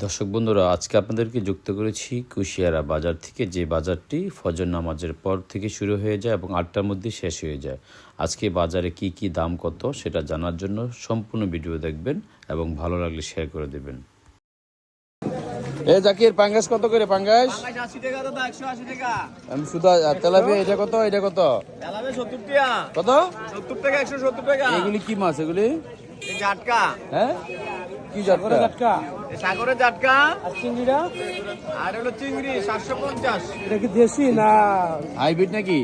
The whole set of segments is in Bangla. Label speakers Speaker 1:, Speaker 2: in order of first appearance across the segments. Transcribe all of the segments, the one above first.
Speaker 1: দর্শক বন্ধুরা আজকে আপনাদেরকে যুক্ত করেছি কুশিয়ারা বাজার থেকে। যে বাজারটি ফজর নামাজের পর থেকে শুরু হয়ে যায় এবং আটটার মধ্যে শেষ হয়ে যায়। আজকে বাজারে কি কি দাম কত সেটা জানার জন্য সম্পূর্ণ ভিডিও দেখবেন এবং ভালো লাগলে শেয়ার করে দেবেন। এ জাকির পাঙ্গাস কত করে পাঙ্গাস? আমি শুধু তেলাপিয়া এটা কত? এটা কত? কত?
Speaker 2: সত্তর টাকা একশো সত্তর টাকা।
Speaker 1: এগুলি কি মাছ এগুলি?
Speaker 2: জাটকা।
Speaker 1: হ্যাঁ? কি জাতটা
Speaker 2: এই সাগরের জাটকা।
Speaker 3: আর চিংড়িটা?
Speaker 2: আর হলো চিংড়ি সাতশো পঞ্চাশ।
Speaker 3: এটা কি দেশি না
Speaker 1: হাইব্রিড নাকি?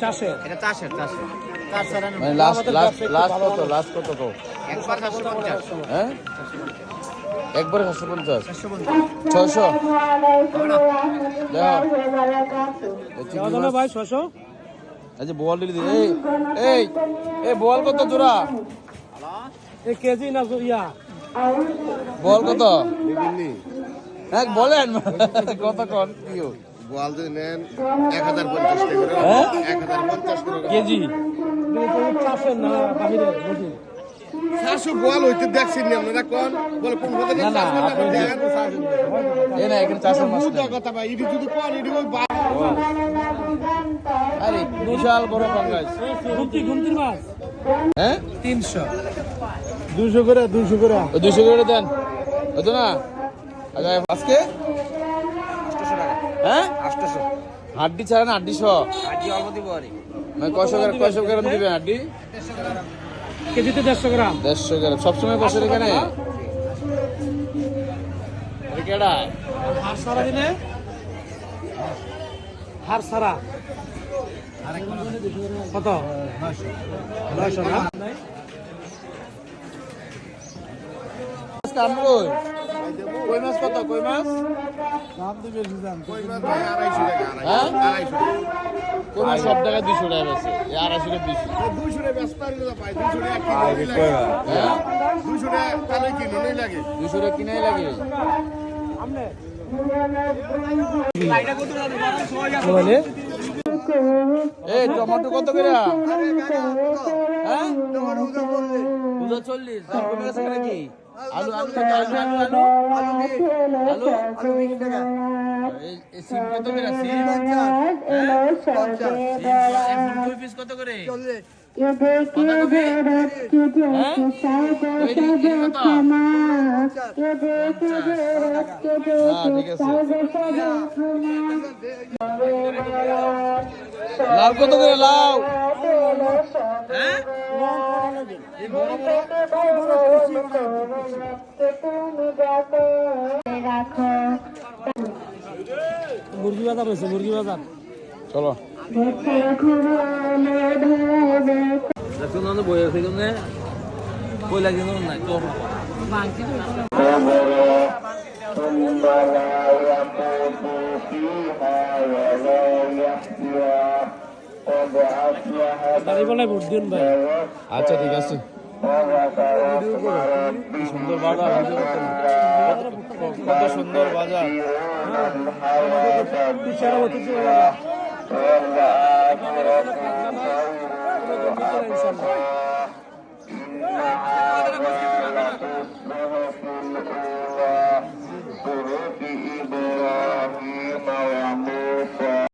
Speaker 3: চাষের?
Speaker 2: এটা চাষের চাষের।
Speaker 1: মানে লাস্ট লাস্ট লাস্ট কত? লাস্ট কত কো
Speaker 2: একবার সাতশো পঞ্চাশ।
Speaker 1: হ্যাঁ? একবারে সাতশো পঞ্চাশ? ছয়শো?
Speaker 3: ভাই ছশো
Speaker 1: এই যে বল দিলি এই এই বল কত জোড়া?
Speaker 3: কেজি না ইয়া।
Speaker 1: বল কত? হ্যাঁ বলেন। কত কন? কি ও?
Speaker 4: গোয়াল যদি নেন এক হাজার পঞ্চাশ টাকা
Speaker 1: হ্যাঁ?
Speaker 4: এক হাজার পঞ্চাশ করে
Speaker 1: কেজি?
Speaker 3: না বাহিরে
Speaker 4: গোয়াল হইতে দেখছেন নি আপনারা কোন? বলে কোন কথা
Speaker 1: না, না, এই না এখানে চাষের মাছ নাই।
Speaker 4: কথা ভাই ইডি যদি কোন ইডি ওই বা-
Speaker 1: আরে বিশাল বড় পাঙ্গাস।
Speaker 3: গুমতি গুমতির মাছ।
Speaker 1: হ্যাঁ?
Speaker 3: তিনশো।
Speaker 4: দুশো করে দুশো করে।
Speaker 1: দুশো করে দেন। হতো না? আচ্ছা, আজকে? হ্যাঁ? হাড্ডি ছাড়া না হাড্ডি সহ
Speaker 2: আজকে অল্প দিব আরে
Speaker 1: মানে কয়শো গ্রাম কয়শো গ্রাম দিবেন হাড্ডি?
Speaker 3: কেজিতে দেড়শো গ্রাম।
Speaker 1: দেড়শো গ্রাম। সবসময় বসে এখানে? কেডা?
Speaker 3: হার সারা হার সারা। কত? নয়শো। না
Speaker 1: আজকে কই? কই মাছ কত? কই মাছ?
Speaker 4: কই মাছ? ভাই আড়াইশো টাকা
Speaker 1: হ্যাঁ?
Speaker 4: আড়াইশো
Speaker 1: কই মাছ? সব টাকা বেশি এই আড়াইশো টাকা বেশি
Speaker 4: দুশো টাকা ব্যস্ত পারি না ভাই দুশো টাকা কিলো লাগে।
Speaker 1: হ্যাঁ?
Speaker 4: দুশো টাকা তাহলে কিলো নেই লাগে।
Speaker 1: দুশো টাকা কিনাই লাগে।
Speaker 3: মোবাইলে
Speaker 1: এই টমেটো কত করে? হ্যাঁ? দাম কমে গেছে নাকি? আলু আলু আলু আলু আলু আলু আলু বিশ টাকা। সিম কত করে? সিম পিস কত করে? বাঁধাকপি হ্যাঁ? ওই এই কত? হ্যাঁ ঠিক আছে। লাউ কত করে? লাউ। হ্যাঁ?
Speaker 3: মুরগি বাজার রয়েছে মুরগি বাজার
Speaker 1: চলো
Speaker 2: বই আছে কিন্তু বই লাগে না তো
Speaker 1: আচ্ছা ঠিক আছে সুন্দর বাজার হ্যাঁ, কত সুন্দর বাজার।
Speaker 3: ইনশাআল্লাহ